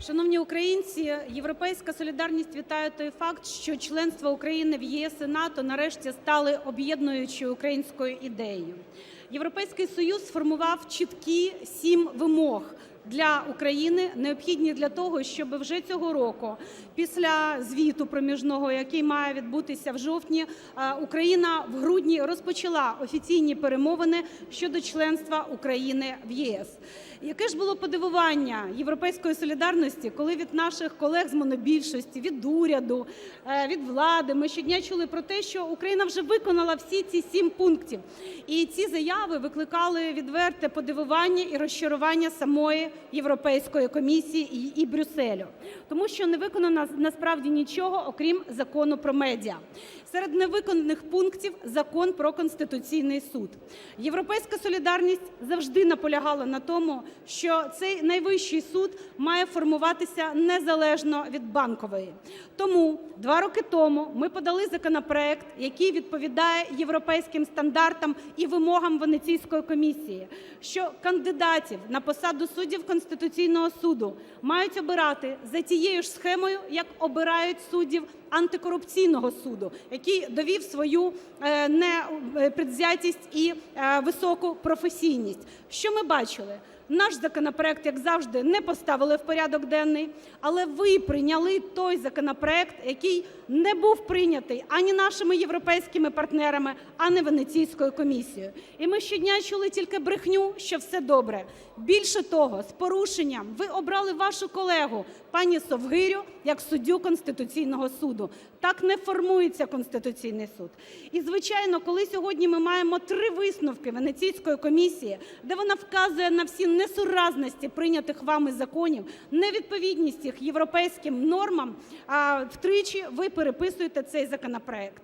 Шановні українці, "Європейська солідарність" вітає той факт, що членство України в ЄС і НАТО нарешті стали об'єднуючою українською ідеєю. Європейський Союз сформував чіткі сім вимог для України, необхідні для того, щоб вже цього року, після звіту проміжного, який має відбутися в жовтні, Україна в грудні розпочала офіційні перемовини щодо членства України в ЄС. Яке ж було подивування "Європейської солідарності", коли від наших колег з монобільшості, від уряду, від влади ми щодня чули про те, що Україна вже виконала всі ці сім пунктів. І ці заяви викликали відверте подивування і розчарування самої Європейської комісії і Брюсселю, тому що не виконано насправді нічого, окрім Закону про медіа. Серед невиконаних пунктів – Закон про Конституційний Суд. "Європейська солідарність" завжди наполягала на тому, що цей найвищий суд має формуватися незалежно від Банкової. Тому два роки тому ми подали законопроект, який відповідає європейським стандартам і вимогам Венеційської комісії, що кандидатів на посаду суддів Конституційного Суду мають обирати за тією ж схемою, як обирають суддів антикорупційного суду, який довів свою непредвзятість і високу професійність. Що ми бачили? Наш законопроект, як завжди, не поставили в порядок денний, але ви прийняли той законопроект, який не був прийнятий ані нашими європейськими партнерами, ані Венеційською комісією. І ми щодня чули тільки брехню, що все добре. Більше того, з порушенням ви обрали вашу колегу пані Совгирю як суддю Конституційного Суду. Так не формується Конституційний Суд. І, звичайно, коли сьогодні ми маємо три висновки Венеційської комісії, де вона вказує на всі несуразності прийнятих вами законів, невідповідність їх європейським нормам, а втричі ви переписуєте цей законопроект.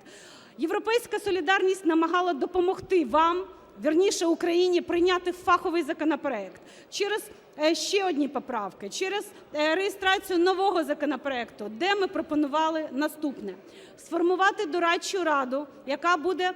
"Європейська солідарність" намагалась допомогти вам, вірніше, Україні прийняти фаховий законопроект через ще одні поправки, через реєстрацію нового законопроекту, де ми пропонували наступне: сформувати дорадчу раду, яка буде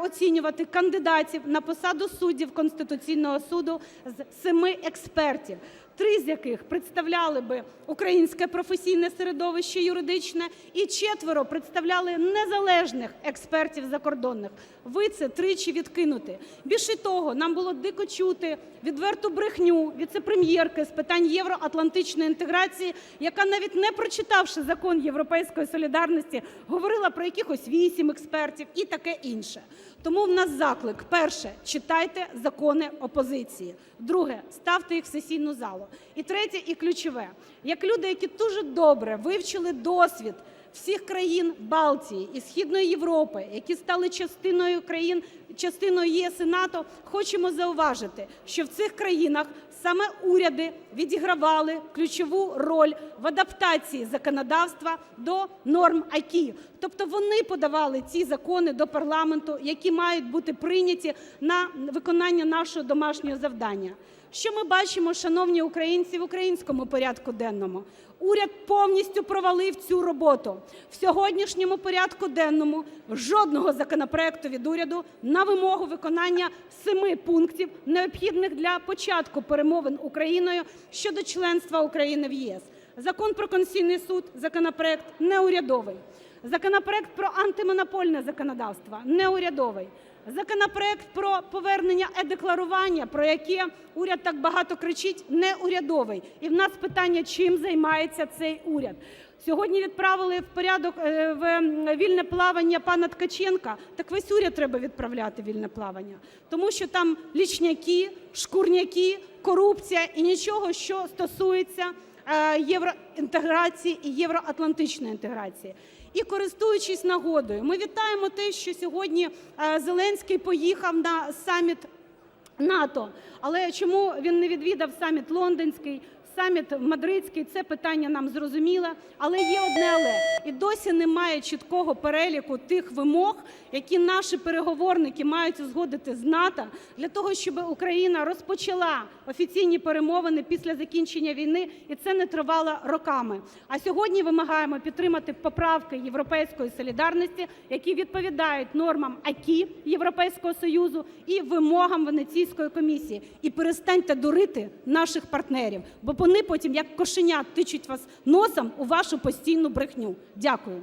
оцінювати кандидатів на посаду суддів Конституційного Суду з семи експертів, три з яких представляли би українське професійне середовище юридичне і четверо представляли незалежних експертів закордонних. Ви це тричі відкинете. Більше того, нам було дико чути відверту брехню віце-прем'єрки з питань євроатлантичної інтеграції, яка, навіть не прочитавши Закон "Європейської солідарності", говорила про якихось вісім експертів і таке інше. Тому в нас заклик. Перше. Читайте закони опозиції. Друге. Ставте їх в сесійну залу. І третє, і ключове. Як люди, які дуже добре вивчили досвід всіх країн Балтії і Східної Європи, які стали частиною країн, частиною ЄС і НАТО, хочемо зауважити, що в цих країнах саме уряди відігравали ключову роль в адаптації законодавства до норм АККІ. Тобто вони подавали ці закони до парламенту, які мають бути прийняті на виконання нашого домашнього завдання. Що ми бачимо, шановні українці, в українському порядку денному? Уряд повністю провалив цю роботу. В сьогоднішньому порядку денному жодного законопроекту від уряду на вимогу виконання семи пунктів, необхідних для початку перемовин Україною щодо членства України в ЄС. Закон про Конституційний Суд – законопроект неурядовий. Законопроект про антимонопольне законодавство – неурядовий. Законопроект про повернення е-декларування, про яке уряд так багато кричить, неурядовий. І в нас питання: чим займається цей уряд? Сьогодні відправили в порядок, в вільне плавання пана Ткаченка. Так весь уряд треба відправляти в вільне плавання, тому що там "личняки", "шкурняки", корупція і нічого, що стосується євроінтеграції і євроатлантичної інтеграції. І, користуючись нагодою, ми вітаємо те, що сьогодні Зеленський поїхав на саміт НАТО. Але чому він не відвідав саміт лондонський, саміт мадридський, це питання нам зрозуміле. Але є одне "але": і досі немає чіткого переліку тих вимог, які наші переговорники мають узгодити з НАТО для того, щоб Україна розпочала офіційні перемовини після закінчення війни, і це не тривало роками. А сьогодні вимагаємо підтримати поправки "Європейської солідарності", які відповідають нормам АККІ Європейського Союзу і вимогам Венеційської комісії. І перестаньте дурити наших партнерів, бо вони потім як кошенят тичуть вас носом у вашу постійну брехню. Дякую.